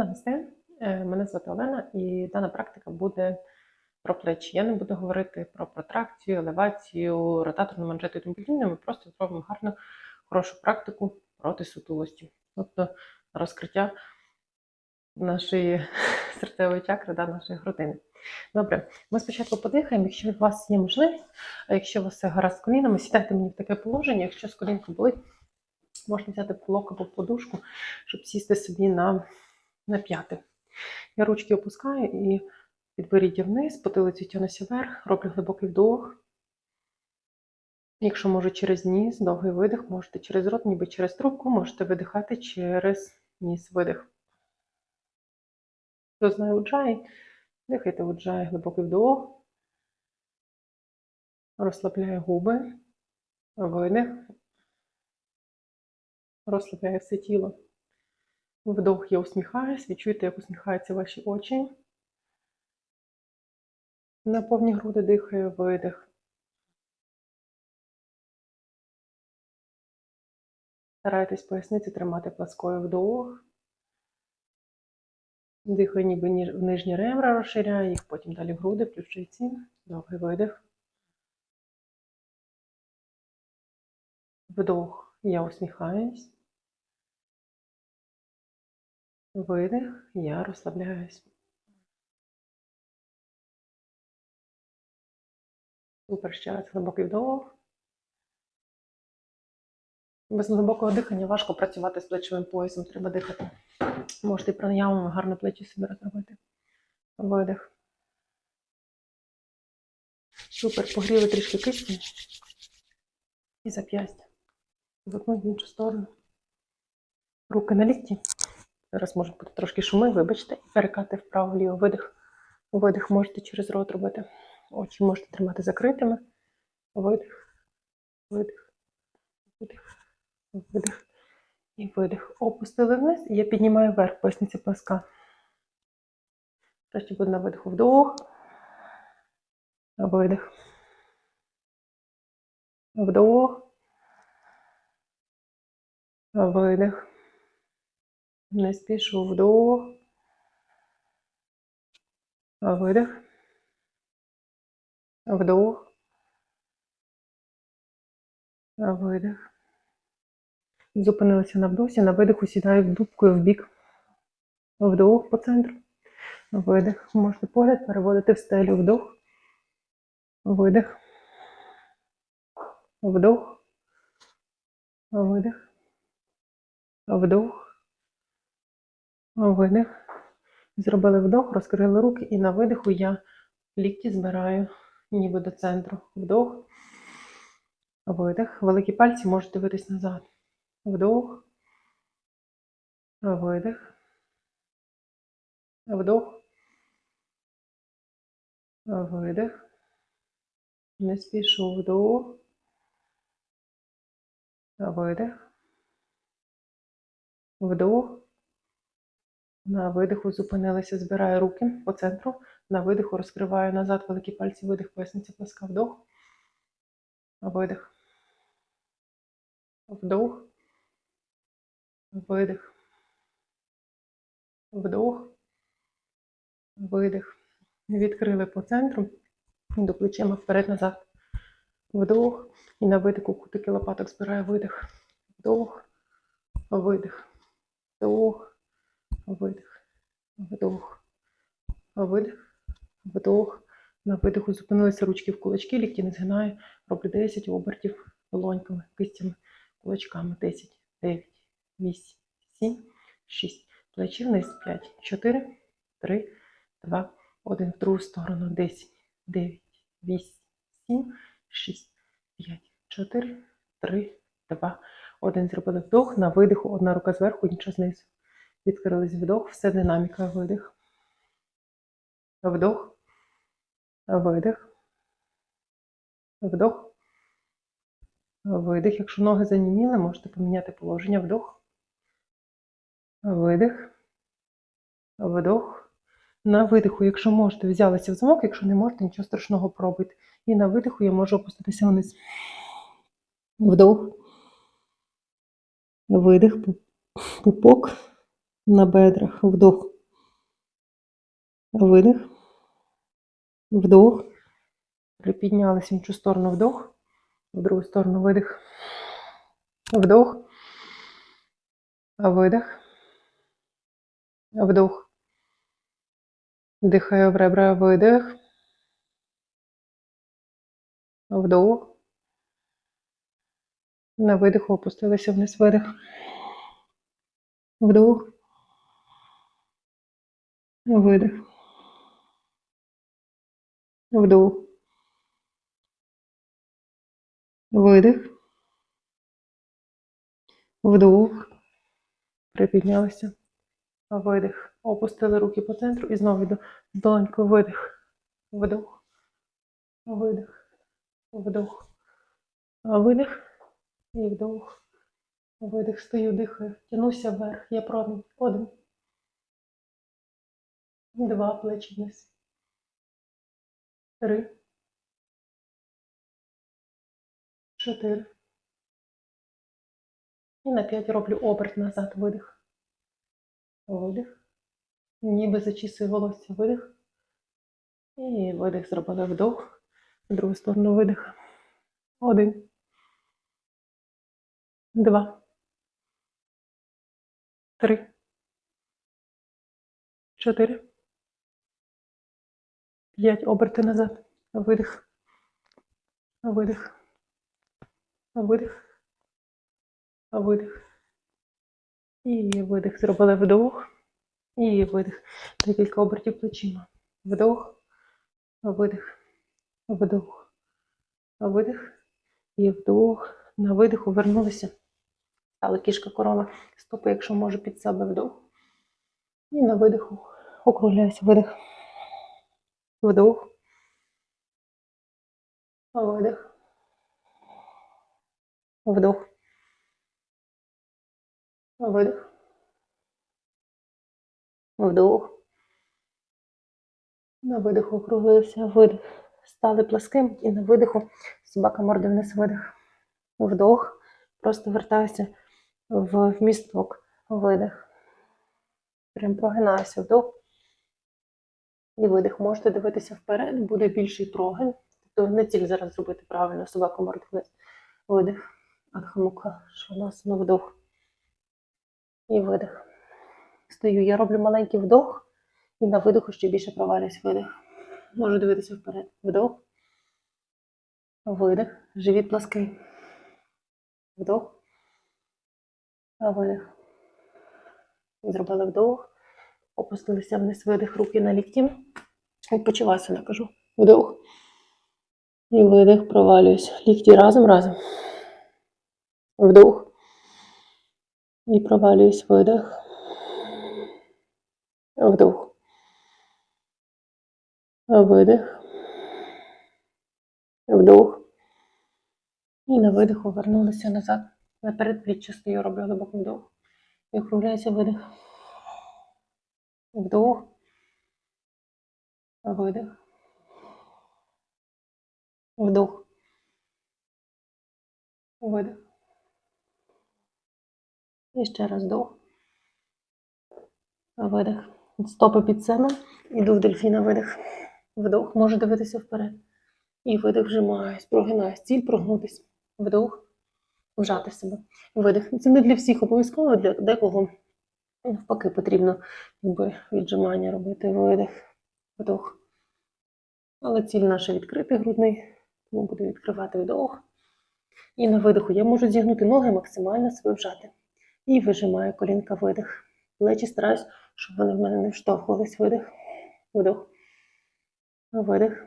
Намасте. Е, Мене звати Олена, і дана практика буде про плечі. Я не буду говорити про протракцію, елевацію, ротаторну манжету і тому подібне. Ми просто зробимо гарну, хорошу практику проти сутулості, тобто розкриття нашої серцевої чакри, да, нашої грудини. Добре, ми спочатку подихаємо, якщо у вас є можливість, а якщо у вас все гаразд з колінами, сідайте мені в таке положення, якщо з колінка болить, можна взяти полок або подушку, щоб сісти собі на, на п'яти. Я ручки опускаю і підборіддя вниз, потилицю тянуся вверх, роблю глибокий вдох. Якщо може через ніс, довгий видих, можете через рот, ніби через трубку, можете видихати через ніс видих. Хто знає уджай, дихайте уджай, глибокий вдох. Розслабляю губи, видих. Розслабляю все тіло. Вдох, я усміхаюсь, відчуйте, як усміхаються ваші очі. На повні груди дихаю, видих. Старайтесь поясниці тримати пласкою вдох. Дихаю, ніби в нижні ребра розширяю їх, потім далі в груди, плющиці. Довгий видих. Вдох, я усміхаюсь. Видих, я розслабляюсь. Супер, ще раз глибокий вдох. Без глибокого дихання важко працювати з плечовим поясом, треба дихати. Можете пранаямом гарно плечі собі розробити. Видих. Супер, погріли трішки кисті і зап'ястя. Викнуть в іншу сторону. Руки на лікті. Зараз може бути трошки шуми, вибачте, перекати вправо-ліво. Видих. Видих можете через рот робити. Очі можете тримати закритими. Видих, видих, видих, видих і видих. Опустили вниз, і я піднімаю вверх, поясниця пласка. Краще буде на видиху вдох. Видих. Вдох. Видих. Не спішу вдох. Видих. Вдох. Видих. Зупинилася на вдосі, на видиху сідаю дубкою в бік. Вдох по центру. Видих. Можете погляд переводити в стелю. Вдох. Видих. Вдох. Видих. Вдох. Видих. Зробили вдох, розкрили руки і на видиху я лікті збираю ніби до центру. Вдох. Видих. Великі пальці можуть дивитись назад. Вдох. Видих. Вдох. Видих. Не спішу вдох. Видих. Вдох. На видиху зупинилися, збираю руки по центру. На видиху розкриваю назад великі пальці, видих, поясниця пласка, вдох. Видих. Вдох. Видих. Вдох. Видих. Відкрили по центру. До плечима вперед-назад. Вдох. І на видиху кутики лопаток збираю видих. Вдох. Видих. Вдох. Видих. Вдох. Видих. Вдох. На видиху зупинилися ручки в кулачки, лікті не згинаю. Роблю 10 обертів долоньками, кистями, кулачками. 10, 9, 8, 7, 6. Плечі вниз 5, 4, 3, 2, 1. В другу сторону 10, 9, 8, 7, 6, 5, 4, 3, 2, 1. Зробили вдох. На видиху одна рука зверху, інша знизу. Відкрились вдох, все динаміка, видих. Вдох. Видих. Вдох. Видих. Якщо ноги заніміли, можете поміняти положення. Вдох. Видих. Вдох. На видиху, якщо можете, взялися в замок, якщо не можете, нічого страшного пробуйте. І на видиху я можу опуститися вниз. Вдох. Видих. Пупок на бедрах. Вдох. Видих. Вдох. Припіднялись в іншу сторону вдох. В другу сторону видих. Вдох. Видих. Вдох. Дихаю в ребра, видих. Вдох. На видиху опустилися вниз видих. Вдох. Видих. Вдох. Видих. Вдох. Припіднялися. Видих. Опустили руки по центру і знову йду. Долонько видих. Вдох. Видих. Вдох. Видих. І вдох. Видих. Стою, дихаю. Тянуся вверх. Я промінь. Один. Два плечі вниз. Три. Чотири. І на п'ять роблю оберт назад. Видих. Видих. Ніби зачісую волосся. Видих. І видих. Зробили вдох. В другу сторону видих. Один. Два. Три. Чотири. П'ять. Оберти назад. Видих. Видих. Видих. Видих. І видих. Зробили вдох. І видих. Декілька обертів плечима. Вдох. Видих. Вдох. Видих. І вдох. На видиху вернулися. Стали кішка корова. Стопи, якщо може, під себе вдох. І на видиху округляюся. Видих. Вдох. Видих. Вдох. Видих. Вдох. На видиху округлився. Видих. Стали пласким і на видиху собака морди вниз видих. Вдох. Просто вертаюся в місток. Видих. Прям прогинаюся вдох. І видих. Можете дивитися вперед, буде більший прогин. Тобто не ціль зараз зробити правильно собаку вниз. Видих. Адхамука. Шванасана вдох. І видих. Стою. Я роблю маленький вдох. І на видиху ще більше провалююсь. Видих. Можу дивитися вперед. Вдох. Видих. Живіт плаский. Вдох. Видих. Зробили вдох. Опустилися вниз видих, руки на лікті. Відпочивайся, накажу. Вдох. І видих, провалююсь. Лікті разом, разом. Вдох. І провалююсь, видих. Вдох. Видих. Вдох. І на видиху вернулися назад. Наперед пліччя стою, роблю глибокий вдох. І округляється видих. Вдох. Видих. Вдох. Видих. І ще раз вдох. Видих. Стопи під себе. Іду в дельфіна видих. Вдох. Можу дивитися вперед. І видих вжимаюсь, прогинаюсь. Ціль прогнутись. Вдох. Вжати себе. Видих. Це не для всіх обов'язково, для декого навпаки потрібно якби, віджимання робити. Видих. Вдох. Але ціль наша відкритий грудний, тому буду відкривати вдох. І на видиху я можу зігнути ноги, максимально себе вжати. І вижимаю колінка видих. Плечі стараюсь, щоб вони в мене не вштовхувались. Видих. Вдох. Видих.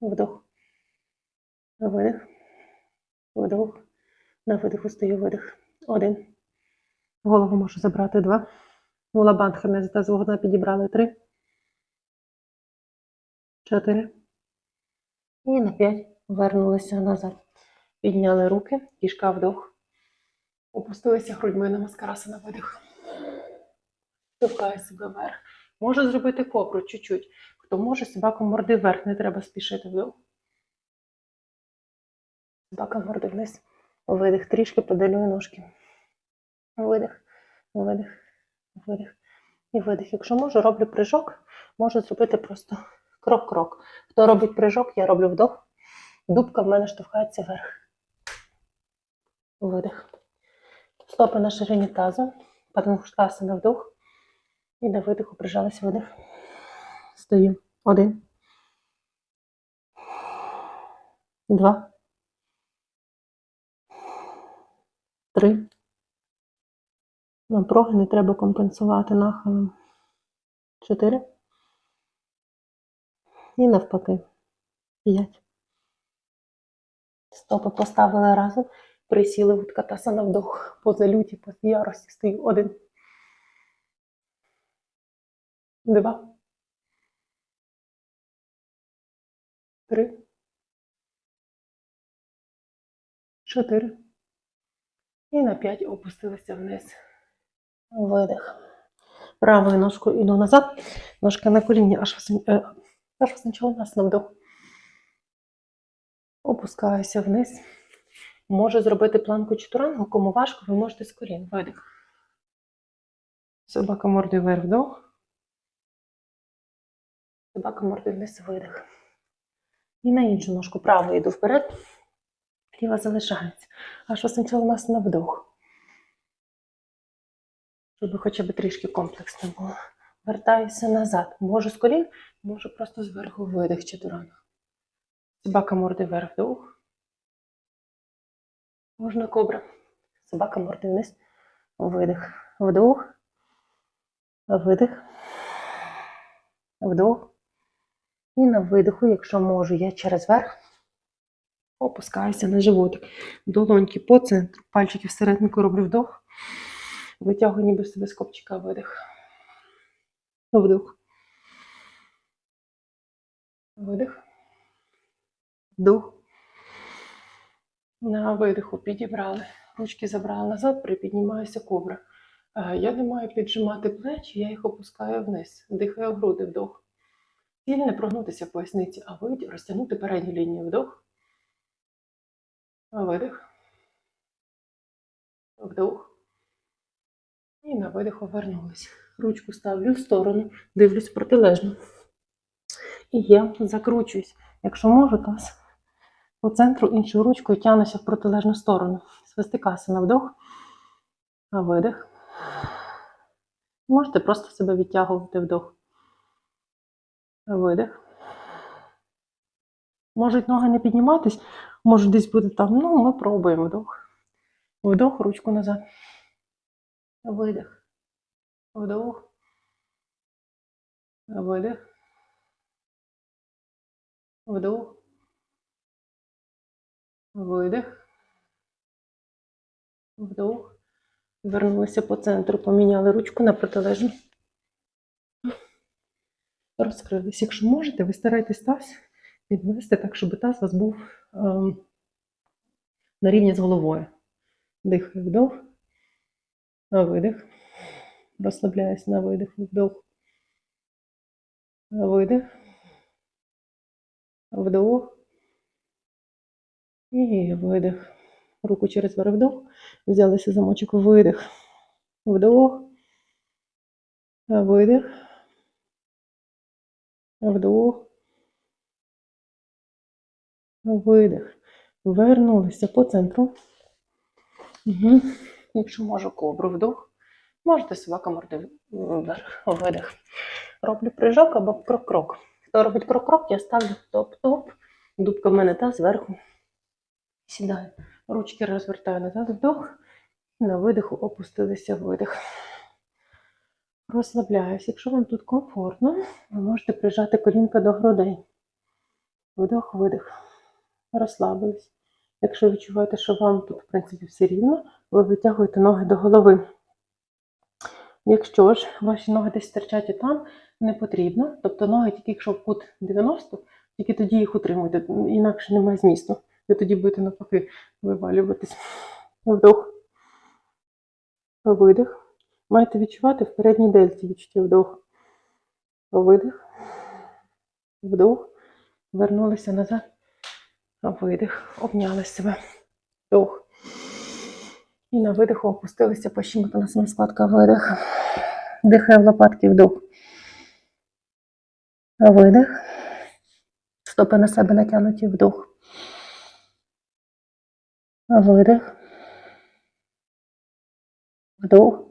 Вдох. Видих. Вдох. На видиху стою видих. Один. Голову можу забрати. Два. Мулабандха м'язи та звогна підібрали. Три. Чотири. І на п'ять. Вернулися назад. Підняли руки. Кішка вдох. Опустилися грудьми на маскараса на видих. Штовхає себе вверх. Можу зробити кобру чуть-чуть. Хто може, собаку морди вверх, не треба спішити вдох. Собака морди вниз. Видих. Трішки подалюю ножки. Видих, видих, видих і видих. Якщо можу, роблю прыжок Можу зробити просто крок-крок. Хто робить прыжок, я роблю вдох. Дубка в мене штовхається вверх. Видих. Стопи на ширині тазу. Падангуштаса на вдох. І на видиху прижалась видих. Стою. Один. Два. Три. Напруги не треба компенсувати нахилом. Чотири. І навпаки. П'ять. Стопи поставили разом. Присіли в катаса на вдох. Поза люті, поза ярості. Стою. Один. Два. Три. Чотири. І на п'ять опустилися вниз. Видих. Правою ножкою йду назад. Ножка на коліні, аж е, аж визначила нас на вдох. Опускаюся вниз. Можу зробити планку чотурангу, кому важко, ви можете з колін. Видих. Собака мордою вверх вдох. Собака мордою вниз видих. І на іншу ножку правою йду вперед. Ліва залишається. Аж визначила нас на вдох. Щоб хоча б трішки комплексно було. Вертаюся назад. Можу з колін, можу просто зверху видих чотуранг. Собака морди вверх вдох. Можна кобра. Собака морди вниз. Видих. Вдох. Видих. Вдох. І на видиху, якщо можу, я через верх опускаюся на животик. Долоньки по центру. Пальчики всерединку роблю вдох. Витягую ніби себе з копчика видих. Вдох. Видих. Вдох. На видиху підібрали. Ручки забрали назад, припіднімаюся кобра. Е, Я не маю піджимати плечі, я їх опускаю вниз. Дихаю в груди, вдох. Ціль не прогнутися в поясниці, а видь, розтягнути передню лінію вдох. Видих. Вдох. І на видиху вернулись. Ручку ставлю в сторону, дивлюсь протилежно. І я закручуюсь. Якщо можу, таз по центру іншою ручкою тягнуся в протилежну сторону. Свистикаса на вдох, а видих. Можете просто себе відтягувати вдох. Видих. Можуть ноги не підніматись, може десь бути там. Ну, ми пробуємо вдох. Вдох, ручку назад. Видих. Вдох. Видих. Вдох. Видих. Вдох. Вернулися по центру, поміняли ручку на протилежну. Розкрились. Якщо можете, ви старайтесь таз відвести так, щоб таз у вас був ем, на рівні з головою. Дихаю вдох. Видих. Розслабляюсь на видих, вдох. Видих. Вдох. І видих. Руку через вдох. Взялися замочок, видих. Вдох. Видих. Вдох. Видих. Вернулися по центру. Угу. Якщо можу, кобру вдох. Можете собака морди видих. Роблю прыжок або крок-крок. Хто робить крок-крок, я ставлю топ-топ. Дубка в мене та зверху. Сідаю. Ручки розвертаю назад, вдох. На видиху опустилися видих. Розслабляюсь. Якщо вам тут комфортно, ви можете прижати колінка до грудей. Вдох, видих. Розслабились. Якщо відчуваєте, що вам тут, в принципі, все рівно, ви витягуєте ноги до голови. Якщо ж ваші ноги десь стирчать і там, не потрібно. Тобто ноги тільки якщо кут 90, тільки тоді їх утримуйте, інакше немає змісту. Ви тоді будете навпаки вивалюватись. Вдох. Видих. Маєте відчувати в передній дельті відчуття вдох. Видих. Вдох. Вернулися назад. Видих. Обняли себе. Вдох. І на видиху опустилися пощімка нас на складка видих. Дихає в лопатки вдох. Видих. Стопи на себе натягнуті. Вдох. Видих. Вдох.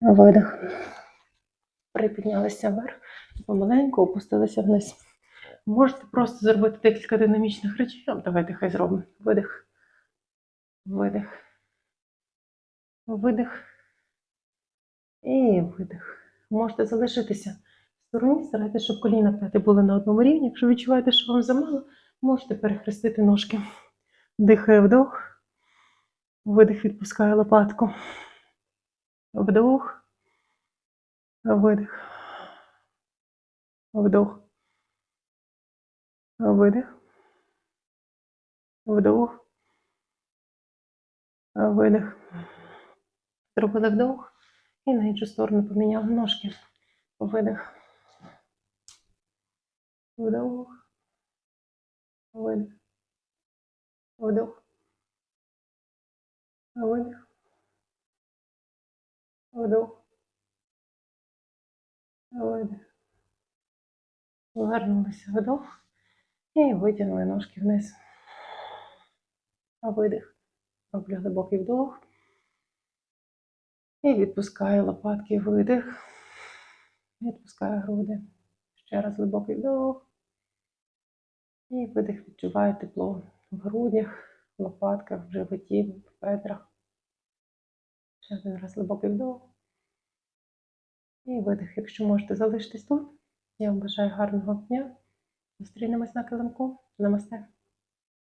Видих. Припіднялися вверх помаленьку опустилися вниз. Можете просто зробити декілька динамічних речей. Давайте хай зробимо. Видих. Видих. Видих. І видих. Можете залишитися в стороні, старайтеся, щоб коліна п'яти були на одному рівні. Якщо відчуваєте, що вам замало, можете перехрестити ножки. Дихає вдох. Видих відпускає лопатку. Вдох. Видих. Вдох. Видих. Вдох. Видих. Зробили вдох. І на іншу сторону поміняли ножки. Видих. Вдох. Видих. Вдох. Видих. Вдох. Видих. Повернулися вдох. І витягнули ножки вниз. Видих. Роблю глибокий вдох. І відпускаю лопатки, видих. Відпускаю груди. Ще раз глибокий вдох. І видих. Відчуваю тепло в грудях, в лопатках, в животі, в бедрах. Ще один раз глибокий вдох. І видих. Якщо можете залишитись тут, я вам бажаю гарного дня. Зустрінемось на килимку. Намасте.